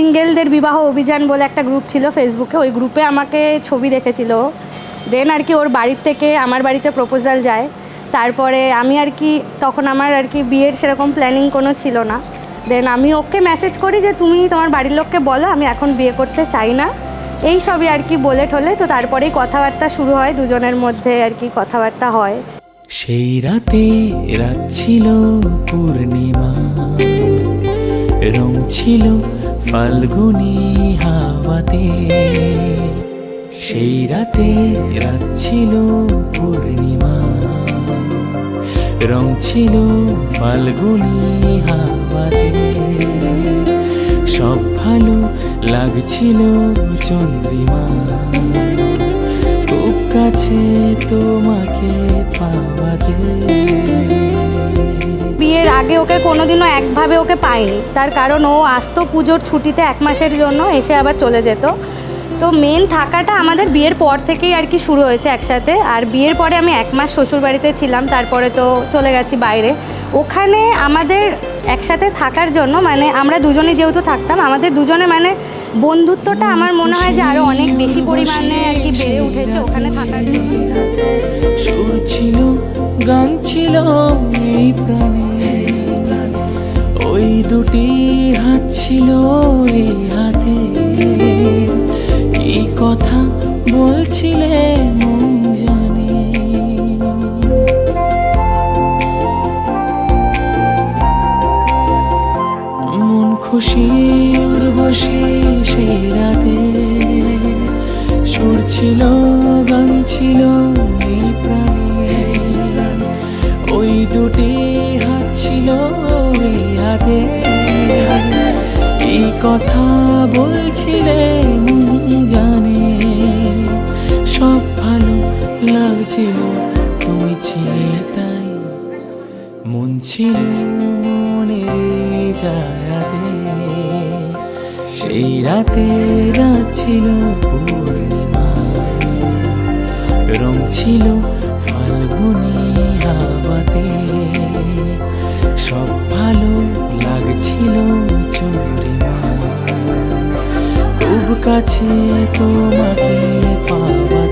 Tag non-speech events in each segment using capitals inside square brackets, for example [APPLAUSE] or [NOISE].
সিঙ্গেলদের বিবাহ অভিযান বলে একটা গ্রুপ ছিল ফেসবুকে ওই গ্রুপে আমাকে ছবি দেখেছিল। দেন আর কি ওর বাড়ির থেকে আমার বাড়িতে প্রপোজাল যায়। তারপরে আমি আর কি, তখন আমার আর কি বিয়ের সেরকম প্ল্যানিং কোনো ছিল না। দেন আমি ওকে মেসেজ করি যে, তুমি তোমার বাড়ির লোককে বলো, আমি এখন বিয়ে করতে চাই না। এই সবই আর কি বলে ঠলে তো তারপরেই কথাবার্তা শুরু হয়, দুজনের মধ্যে আর কি কথাবার্তা হয়। সেই রাতে রাত ছিল পূর্ণিমা, রং ছিল ফাল্গুনি হাওয়াতে, সেই রাতে রাত ছিল পূর্ণিমা। রং ছিল ফাল্গুনি হাওয়াতে, সব ভালো লাগছিল চন্দ্রিমা। খুব কাছে তোমাকে পাওয়াতে। বিয়ের আগে ওকে কোনোদিনও একভাবে ওকে পাইনি। তার কারণ ও আসতো পুজোর ছুটিতে এক মাসের জন্য, এসে আবার চলে যেত। তো মেন থাকাটা আমাদের বিয়ের পর থেকেই আর কি শুরু হয়েছে একসাথে। আর বিয়ের পরে আমি এক মাস শ্বশুর বাড়িতে ছিলাম, তারপরে তো চলে গেছি বাইরে। ওখানে আমাদের একসাথে থাকার জন্য মানে আমরা দুজনে যেহেতু থাকতাম, আমাদের দুজনে মানে বন্ধুত্বটা আমার মনে হয় যে আরও অনেক বেশি পরিমাণে আর কি বেড়ে উঠেছে ওখানে থাকার জন্য। ছিল, গান ছিল, এই প্রাণে ওই দুটি হাত ছিল এই হাতে। কি কথা বলছিলে জানে। মন খুশি ওর বসে সেই রাতে। সুর ছিল, গান ছিল প্রাণে। ওই দুটি কথা বলছিলে মন জানে। সব ভালো লাগছিল, তুমি ছিলে তাই। মন ছিল মনের জায়াতে সেই রাতে রাত ছিল পূর্ণিমা রং ছিল ফাল্গুনি হাওয়াতে। সব ভালো কাছে তোমাকে পাওয়াতে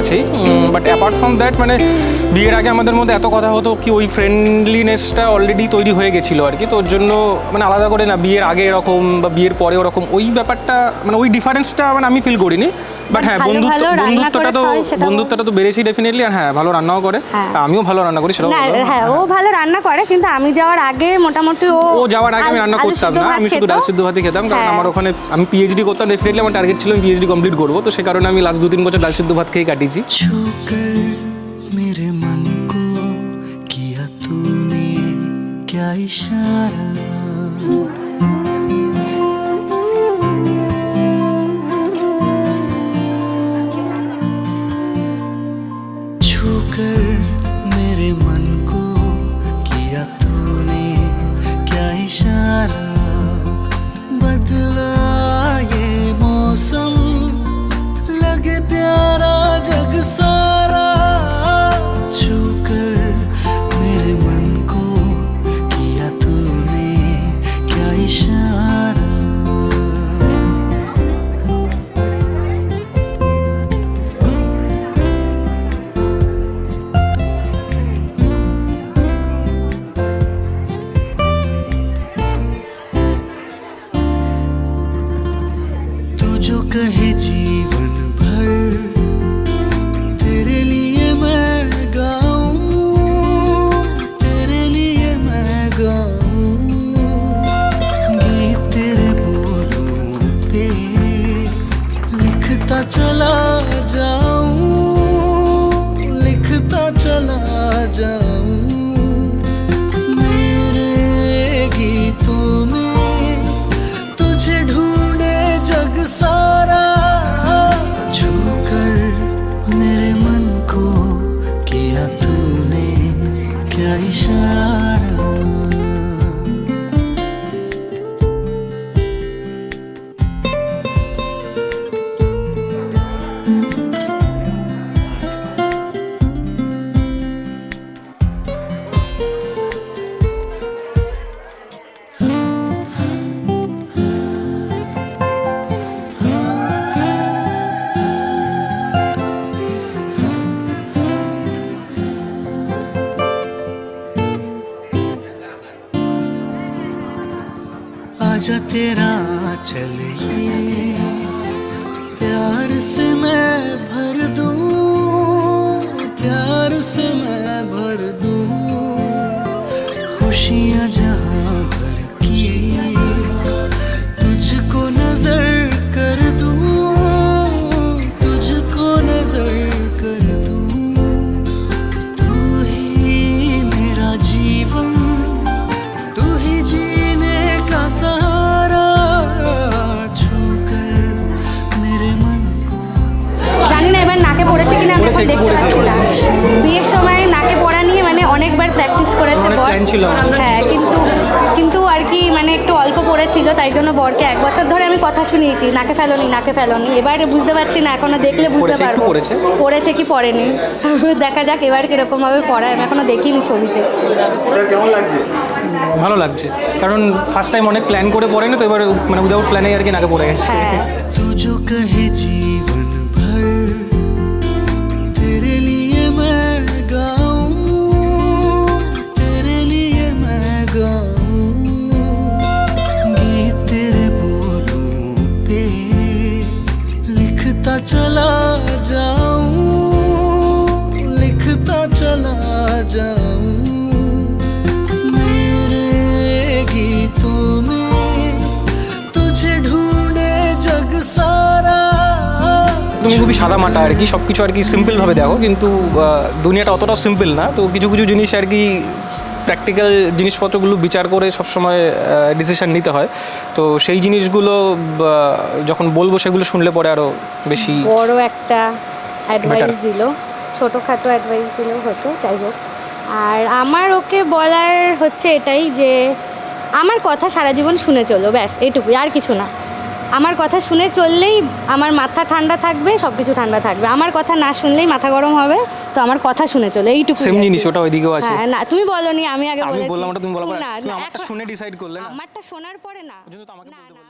আছেই বাট অ্যাপার্ট ফ্রম দ্যাট মানে বিয়ের আগে আমাদের মধ্যে এত কথা হতো কি ওই ফ্রেন্ডলিনেসটা অলরেডি তৈরি হয়ে গেছিল আর কি। তো ওর জন্য মানে আলাদা করে না, বিয়ের আগে এরকম বা বিয়ের পরে ওরকম, ওই ব্যাপারটা মানে ওই ডিফারেন্সটা মানে আমি ফিল করিনি। বাট হ্যাঁ বন্ধুত্ব বন্ধুত্বটা তো বন্ধুত্বটা তো বেড়েছেই ডেফিনেটলি আর হ্যাঁ ভালো রান্নাও করে। হ্যাঁ। আমিও ভালো রান্না করি সেটাও হ্যাঁ ও হ্যাঁ। ভালো রান্না করে কিন্তু আমি যাওয়ার আগে মোটামুটি ও ও যাওয়ার আগে আমি রান্না করতাম না আমি শুধু ডাল সিদ্ধ ভাতই খেতাম কারণ হ্যাঁ। আমার ওখানে আমি পিএইচডি করতাম ডেফিনেটলি আমার টার্গেট ছিল আমি পিএইচডি কমপ্লিট করব তো সে কারণে আমি লাস্ট দু তিন বছর ডাল সিদ্ধ ভাত খেয়ে কাটিয়েছি। ইশারা? कर मेरे मन को किया तूने क्या इशारा आजा तेरा चलिए प्यार से मैं भर दूँ प्यार से আমি দেখতে পড়েছে, পাচ্ছি না বিয়ের সময় নাকে পড়া নিয়ে মানে অনেকবার প্র্যাকটিস করেছে। হ্যাঁ কিন্তু কিন্তু আর কি মানে একটু অল্প পড়েছিল তাই জন্য বরকে এক বছর ধরে আমি কথা শুনিয়েছি নাকে ফেলোনি নাকে ফেলোনি। এবারে বুঝতে পারছি না এখনও দেখলে বুঝতে পারব। পড়েছে। পড়েছে কি পড়েনি? [LAUGHS] দেখা যাক এবার কীরকম ভাবে পড়ায় আমি এখনও দেখিনি ছবিতে। ভালো লাগছে। কারণ ফার্স্ট টাইম অনেক প্ল্যান করে পড়ে না তো এবার মানে উইদাউট প্ল্যানে আর কি নাকে পড়ে গেছে। হ্যাঁ। चला जाऊं लिखता चला जाऊं मेरे गीतों में तुझे ढूंढे जग सारा তুমি খুবই সাদা মাটা আর কি সব কিছু আর কি সিম্পলভাবে দেখো কিন্তু আহ, দুনিয়াটা অতটাও সিম্পল না তো কিছু কিছু জিনিস আর কি প্র্যাকটিক্যাল জিনিসপত্রগুলো বিচার করে সবসময় ডিসিশন নিতে হয়। তো সেই জিনিসগুলো যখন বলব সেগুলো শুনলে পরে আরও বেশি বড় একটা অ্যাডভাইস. দিল। ছোটোখাটো অ্যাডভাইস দিলেও হতো যাই হোক। আর আমার ওকে বলার হচ্ছে এটাই যে আমার কথা সারা জীবন শুনে চলো ব্যাস এইটুকুই আর কিছু না। আমার কথা শুনে চললেই আমার মাথা ঠান্ডা থাকবে সব কিছু ঠান্ডা থাকবে। আমার কথা না শুনলেই মাথা গরম হবে তো আমার কথা শুনে চলে এইটুকু সেম জিনিস ওটা ওইদিকেও আছে। হ্যাঁ না তুমি বলনি আমি আগে বলেছি। আমি বললাম ওটা তুমি বলা না আমারটা শুনে ডিসাইড করলে আমারটা শোনার পরে না। ওই তো আমাকে বলতে না